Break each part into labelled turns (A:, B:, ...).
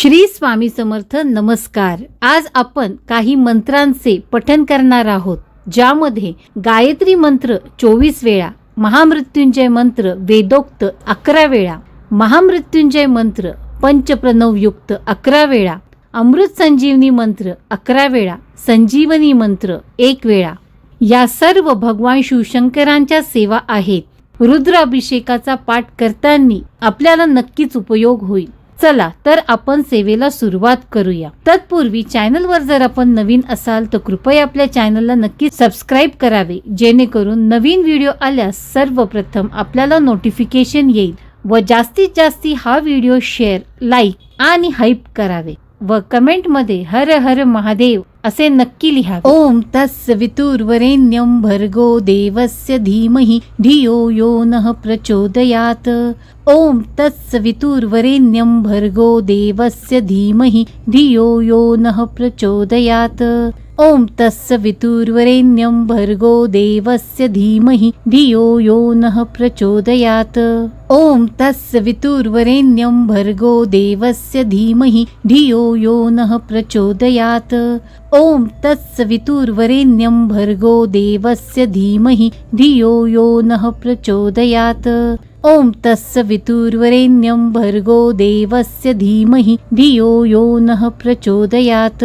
A: श्री स्वामी समर्थ नमस्कार. आज आपण काही मंत्रांचे पठन करणार आहोत ज्यामध्ये गायत्री मंत्र चोवीस वेळा महामृत्युंजय मंत्र वेदोक्त अकरा वेळा महामृत्युंजय मंत्र पंचप्रणवयुक्त अकरा वेळा अमृत संजीवनी मंत्र अकरा वेळा संजीवनी मंत्र एक वेळा. या सर्व भगवान शिवशंकरांच्या सेवा आहेत. रुद्र अभिषेकाचा पाठ करताना आपल्याला नक्कीच उपयोग होईल. चला तर आपण सेवेला सुरुवात करूया. तत्पूर्वी चॅनलवर जर आपण नवीन असाल तर कृपया आपल्या चॅनलला नक्की सबस्क्राईब करावे जेणेकरून नवीन व्हिडिओ आल्यास सर्वप्रथम आपल्याला नोटिफिकेशन येईल व जास्तीत जास्ती हा व्हिडिओ शेअर लाईक आणि हाईप करावे. व कमेंटमध्ये हर हर महादेव असे नक्की लिहा. ओम तत्सवितुर्वरेण्यं भर्गो देवस्य धीमहि धियो यो नः प्रचोदयात्. ओम तत्सवितुर्वरेण्यं भर्गो देवस्य धीमहि धियो यो नः प्रचोदयात्. ओम तत्सवितुर्वरेण्यं भर्गो देवस्य धीमहि धियो यो नः प्रचोदयात्। ओम तत्सवितुर्वरेण्यं भर्गो देवस्य धीमहि धियो यो नः प्रचोदयात्। ओम तत्सवितुर्वरेण्यं भर्गो देवस्य धीमहि धियो यो नः प्रचोदयात्। ओम तत्सवितुर्वरेण्यं भर्गो देवस्य धीमहि धियो यो नः प्रचोदयात्।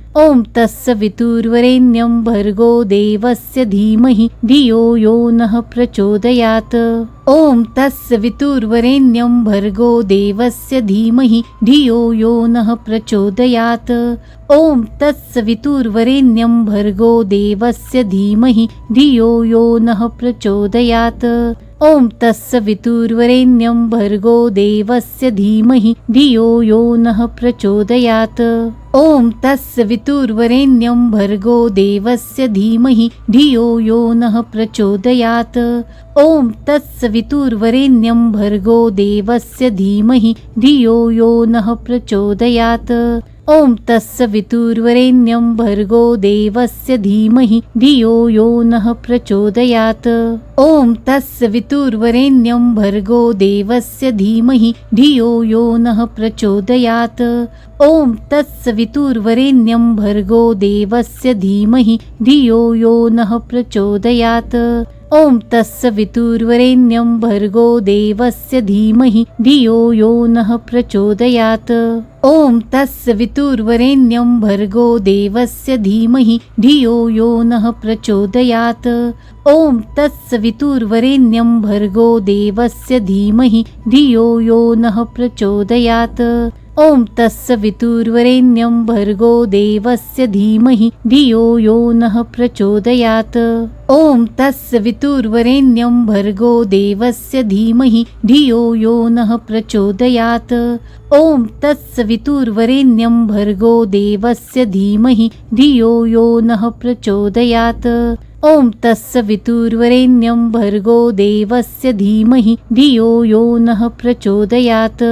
A: ओम तत्सवितुर्वरेण्यं भर्गो देवस्य धीमहि धियो यो नः प्रचोदयात्। ओम तत्सवितुर्वरेण्यं भर्गो देवस्य धीमहि धियो यो नः प्रचोदयात्। ओम तत्सवितुर्वरेण्यं भर्गो देवस्य धीमहि धियो यो नः प्रचोदयात्। ओम तत्सवितुर्वरेण्यं भर्गो देवस्य धीमहि धियो यो नः प्रचोदयात्। ओम तत्सवितुर्वरेण्यं भर्गो देवस्य धीमहि धियो यो नः प्रचोदयात्। ओम तत्सवितुर्वरेण्यं भर्गो देवस्य धीमहि धियो यो नः प्रचोदयात्। ओम तत्सवितुर्वरेण्यं भर्गो देवस्य धीमहि धियो यो नः प्रचोदयात्। ओम तत्सवितुर्वरेण्यं भर्गो देवस्य धीमहि धियो यो नः प्रचोदयात्। ओम तत्सवितुर्वरेण्यं भर्गो देवस्य धीमहि धियो यो नः प्रचोदयात्। ओम तत्सवितुर्वरेण्यं भर्गो देवस्य धीमहि धियो यो नः प्रचोदयात्। ओम तत्सवितुर्वरेण्यं भर्गो देवस्य धीमहि धियो यो नः प्रचोदयात्। ओम तत्सवितुर्वरेण्यं भर्गो देवस्य धीमहि धियो यो नः प्रचोदयात्। ओम तत्सवितुर्वरेण्यं भर्गो देवस्य धीमहि धियो यो नः प्रचोदयात्। ओम तत्सवितुर्वरेण्यं भर्गो देवस्य धीमहि धियो यो नः प्रचोदयात्। ओम तत्सवितुर्वरेण्यं भर्गो देवस्य धीमहि धियो यो नः प्रचोदयात्। ओम तत्सवितुर्वरेण्यं भर्गो देवस्य धीमहि धियो यो नः प्रचोदयात्।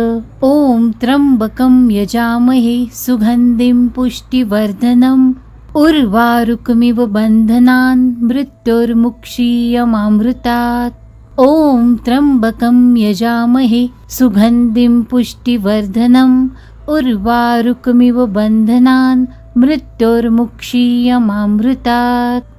A: ॐ त्र्यम्बकं यजामहे सुगन्धिं पुष्टिवर्धनम्। उर्वारुकमिव बन्धनान् मृत्युर्मुक्षीयमामृतात्। ॐ त्र्यम्बकं यजामहे सुगन्धिं पुष्टिवर्धनम्। उर्वारुकमिव बन्धनान् मृत्युर्मुक्षीयमामृतात्।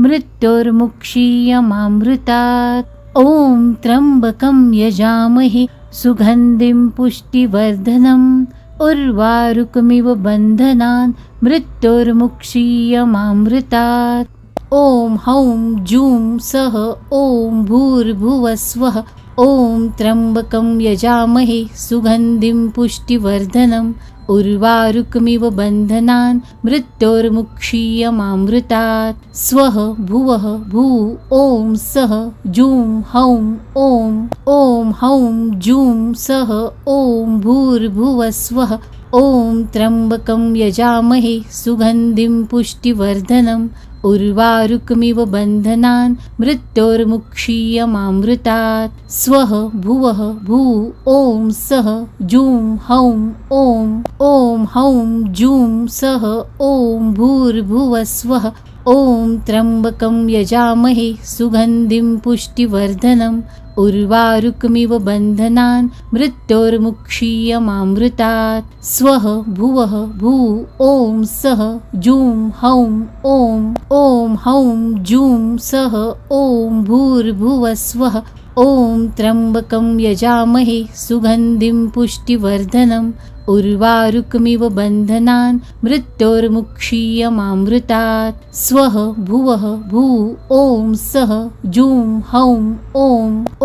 A: मृत्युर्मुक्षीयमामृतात्। ॐ त्र्यम्बकं यजामहे। सुगन्धिं पुष्टिवर्धनम्। उर्वारुकमिव बन्धनान्। मृत्युर्मुक्षीयमामृतात्। ॐ हौं जूं सः ॐ भूर्भुवस्वः ॐ त्र्यम्बकं यजामहे। सुगन्धिं पुष्टिवर्धनम्। उर्वारुकमिव बन्धनान् मृत्योर्मुक्षीयमामृतात्। स्वः भुवः भू ॐ सः जूं हौं ॐ ॐ हौं जूं सः ॐ भूर्भुवस्वः ॐ त्र्यम्बकं यजामहे सुगन्धिं पुष्टिवर्धनम्। उर्वारुकमिव बन्धनान् मृत्योर्मुक्षीयमामृतात्। स्वः भुवः भू ॐ सः जूं हौं ॐ ॐ हौं जूं सः ॐ भूर्भुवस्वः ॐ त्र्यम्बकं यजामहे सुगन्धिं पुष्टिवर्धनम्। उर्वारुक्मिव बन्धनान् मृत्योर्मुक्षीयमामृतात्। स्वः भुवः भू ॐ सः जूं हौं ॐ ॐ हौं जूं सः ॐ भूर्भुवस्वः ॐ त्र्यम्बकं यजामहे सुगन्धिं पुष्टिवर्धनम्। उर्वारुकमिव बन्धनान् मृत्योर्मुक्षीयमामृतात्। स्वः भुवः भू ॐ सः जूं हौं ॐ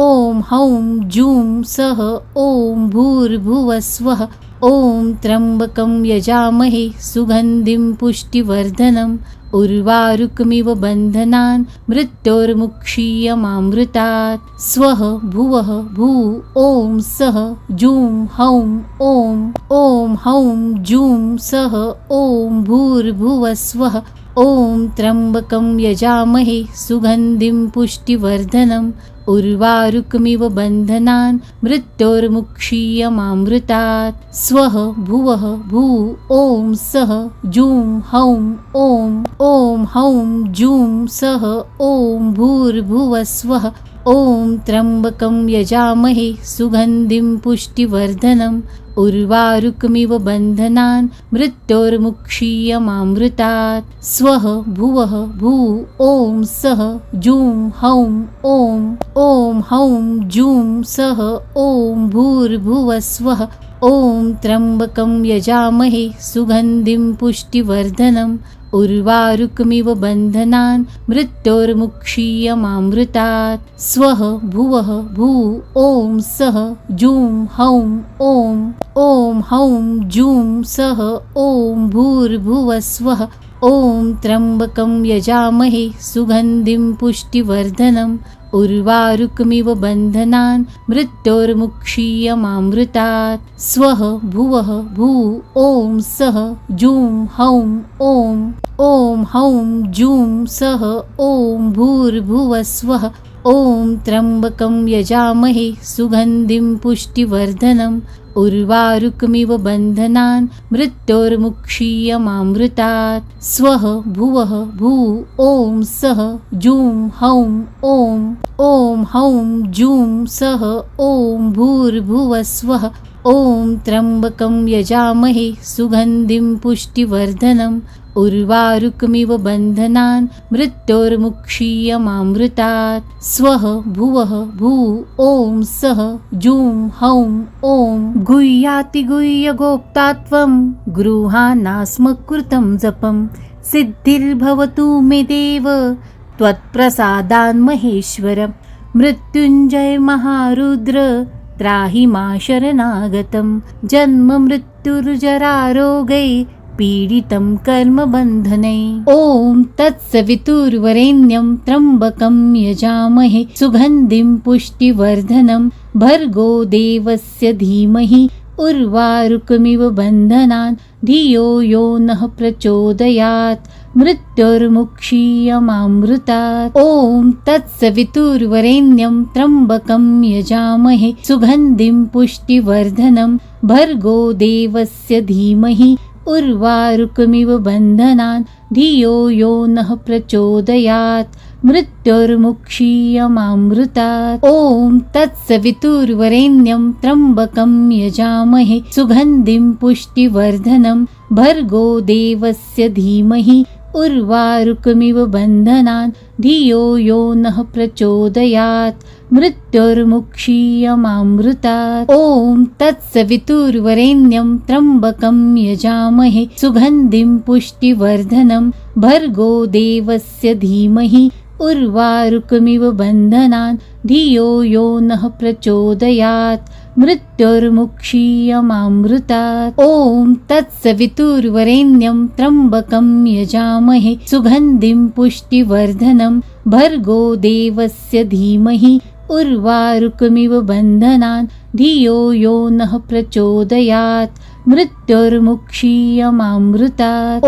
A: ॐ हौं जूं सः ॐ भूर्भुवस्वः ॐ त्र्यम्बकं यजामहे सुगन्धिं पुष्टिवर्धनम् उर्वारुकमिव बन्धनान् मृत्योर्मुक्षीयमामृतात्। स्वः भुवः भू ॐ सः जूं हौं ॐ ॐ हौं जूं सः ॐ भूर्भुवस्वः ॐ त्र्यम्बकं यजामहे सुगन्धिं पुष्टिवर्धनम् उर्वारुकमिव बन्धनान् मृत्योर्मुक्षीयमामृतात्। स्वः भुवः भू ॐ सः जूं हौं ॐ ॐ हौं जूं सः ॐ भूर्भुवस्वः ॐ त्र्यम्बकं यजामहे सुगन्धिं पुष्टिवर्धनम् उर्वारुकमिव बन्धनान् मृत्योर्मुक्षीयमामृतात्। स्वः भुवः भू ॐ सः जूं हौं ॐ ॐ हौं जूं सः ॐ भूर्भुवस्वः ॐ त्र्यम्बकं यजामहे सुगन्धिं पुष्टिवर्धनम्। उर्वारुकमिव बन्धनान् मृत्योर्मुक्षीयमामृतात्। स्वः भुवः भू ॐ सः जूं हौं ॐ ॐ हौं जूं सः ॐ भूर्भुवस्वः ॐ त्र्यम्बकं यजामहे सुगन्धिं पुष्टिवर्धनम्। उर्वारुकमिव बन्धनान् मृत्योर्मुक्षीयमामृतात्। स्वः भुवः भू ॐ सः जूं हौं ॐ ॐ हौं जूं सः ॐ भूर्भुवस्वः ॐ त्र्यम्बकं यजामहे सुगन्धिं पुष्टिवर्धनम्। उर्वारुकमिव बन्धनान् मृत्योर्मुक्षीयमामृतात्। स्वः भुवः भू ॐ सः जूं हौं ॐ ॐ हौं जूं सः ॐ भूर्भुवस्वः ॐ त्र्यम्बकं यजामहे सुगन्धिं पुष्टिवर्धनम्। उर्वारुकमिव बन्धनान् मृत्योर्मुक्षीयमामृतात्। स्वः भुवः भू ॐ सः जूं हौं ॐ गुह्यातिगुह्यगोप्ता त्वं गृहानास्मकृतं जपं। सिद्धिर्भवतु मे देव त्वत्प्रसादान्महेश्वर मृत्युञ्जय महारुद्र त्राहि मा शरणागतं जन्ममृत्युर्जरारोगै पीडितं कर्मबन्धने। ॐ तत्सवितुर्वरेण्यं त्र्यम्बकं यजामहे। सुगन्धिं पुष्टिवर्धनं। भर्गो देवस्य धीमहि। उर्वारुकमिव बन्धनान्। धियो यो नः प्रचोदयात्। मृत्युर्मुक्षीयमामृतात्। ॐ तत्सवितुर्वरेण्यं त्र्यम्बकं यजामहे। सुगन्धिं पुष्टिवर्धनं। भर्गो देवस्य धीमहि। उर्वारुकमिव बन्धनान् धियो यो नः प्रचोदयात् मृत्युर्मुक्षीयमामृतात्। ॐ तत्सवितुर्वरेण्यं त्र्यम्बकं यजामहे सुगन्धिं पुष्टिवर्धनं भर्गो देवस्य धीमहि। उर्वारुकमिव बन्धनान् धियो यो नः प्रचोदयात्। मृत्युर्मुक्षीयमामृतात्। ॐ तत्सवितुर्वरेण्यं त्र्यम्बकं यजामहे। सुगन्धिं पुष्टिवर्धनं भर्गो देवस्य धीमहि। उर्वारुकमिव बन्धनान् धियो यो नः प्रचोदयात्। मृत्युर्मुक्षीयमामृतात्। ॐ तत्सवितुर्वरेण्यं त्र्यम्बकं यजामहे सुगन्धिं पुष्टिवर्धनं भर्गो देवस्य धीमहि उर्वारुकमिव बन्धनान् धियो यो नः प्रचोदयात्। मृत्युर्मुक्षीयमामृतात्। ॐ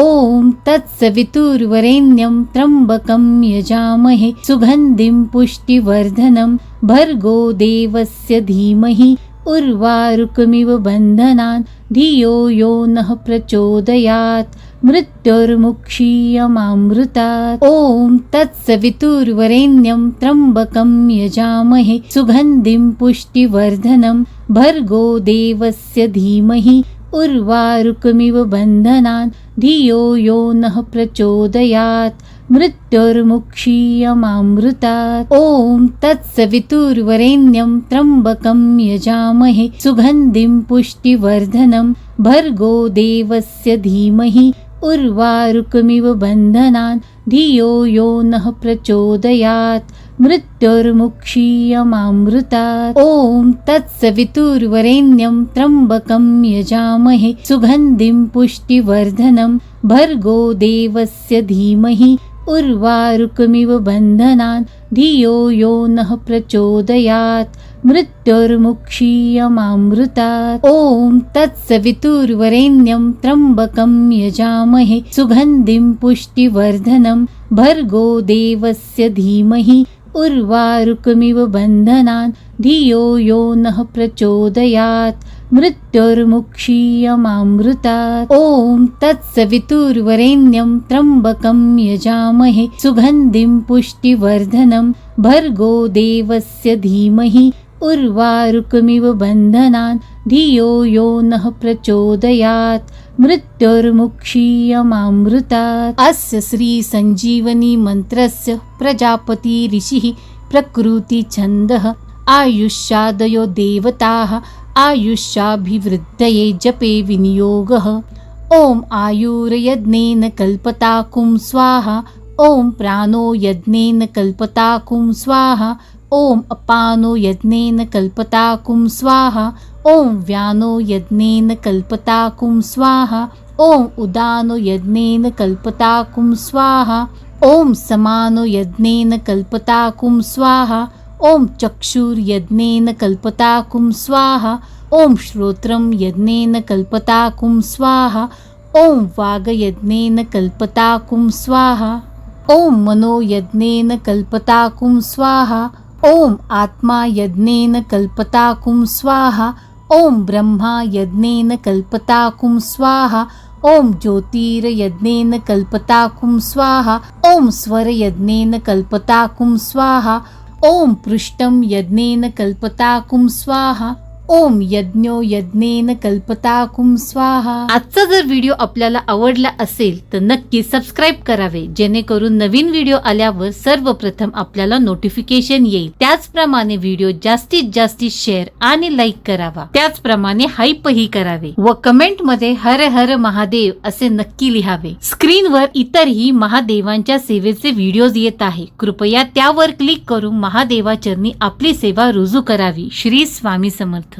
A: तत्सवितुर्वरेण्यं त्र्यम्बकं यजामहे सुगन्धिं पुष्टिवर्धनं भर्गो देवस्य धीमहि उर्वारुकमिव बन्धनान् धियो यो नः प्रचोदयात्। मृत्युर्मुक्षीयमामृतात्। ॐ तत्सवितुर्वरेण्यं त्र्यम्बकं यजामहे। सुगन्धिं पुष्टिवर्धनं। भर्गो देवस्य धीमहि। उर्वारुकमिव बन्धनान् धियो यो नः प्रचोदयात्। मृत्युर्मुक्षीयमामृतात्। ॐ तत्सवितुर्वरेण्यं त्र्यम्बकं यजामहे। सुगन्धिं पुष्टिवर्धनं। भर्गो देवस्य धीमहि। उर्वारुकमिव बन्धनान्। धियो यो नः प्रचोदयात्। मृत्युर्मुक्षीयमामृतात्। ॐ तत्सवितुर्वरेण्यं त्र्यम्बकं यजामहे। सुगन्धिं पुष्टिवर्धनं। भर्गो देवस्य धीमहि। उर्वारुकमिव बन्धनान् धियो यो नः प्रचोदयात्। मृत्युर्मुक्षीयमामृतात्। ॐ तत्सवितुर्वरेण्यं त्र्यम्बकं यजामहे। सुगन्धिं पुष्टिवर्धनं। भर्गो देवस्य धीमहि। उर्वारुकमिव बन्धनान् धियो यो नः प्रचोदयात्। मृत्युर्मुक्षीयमामृतात्। ॐ तत्सवितुर्वरेण्यं त्र्यम्बकं यजामहे सुगन्धिं पुष्टिवर्धनं भर्गो देवस्य धीमहि उर्वारुकमिव बन्धनान् धियो यो नः प्रचोदयात्। मृत्युर्मुक्षीयमामृतात्। अस्य श्रीसञ्जीवनी मन्त्रस्य ऋषिः प्रकृतिछन्दः आयुष्यादयो देवताः आयुष्याभिवृद्धये जपे विनियोगः। ॐ आयुर्यज्ञेन कल्पताकुं स्वाहा। ॐ प्राणो यज्ञेन कल्पता कुं स्वाहा। ॐ अपानो यज्ञेन कल्पता कुं स्वाहा। ॐ व्यानो यज्ञेन कल्पता कुं स्वाहा। ॐ उदानो यज्ञेन कल्पताकुं स्वाहा। ॐ समानो यज्ञेन कल्पता कुं स्वाहा। ॐ चक्षुर्यज्ञेन कल्पताकुं स्वाहा। ओम श्रोत्रं यज्ञेन कल्पताकुं स्वाहा। ॐ वागयज्ञेन कल्पताकुं स्वाहा। ओम मनो यज्ञेन कल्पताकुं स्वाहा। ॐ आत्मा यज्ञेन कल्पताकुं स्वाहा। ओम ब्रह्मा यज्ञेन कल्पताकुं स्वाहा। ॐ ज्योतिर्यज्ञेन कल्पताकुं स्वाहा। ॐ स्वरयज्ञेन कल्पताकुं स्वाहा। ॐ पृष्टं यज्ञेन कल्पताकुं स्वाहा। ओम यज्ञो यज्ञेन कल्पता कुम स्वाहा. आजचा जर व्हिडिओ आपल्याला आवडला असेल तर नक्की सबस्क्राईब करावे जेणेकरून नवीन व्हिडिओ आल्यावर सर्वप्रथम आपल्याला नोटिफिकेशन येईल. त्याचप्रमाणे व्हिडिओ जास्तीत जास्तीत शेअर आणि लाईक करावा. त्याचप्रमाणे हाईपही करावे. व कमेंटमध्ये हर हर महादेव असे नक्की लिहावे. स्क्रीनवर इतरही महादेवांच्या सेवेचे व्हिडिओज येत आहे. कृपया त्यावर क्लिक करून महादेवाचरणी आपली सेवा रुजू करावी. श्री स्वामी समर्थ.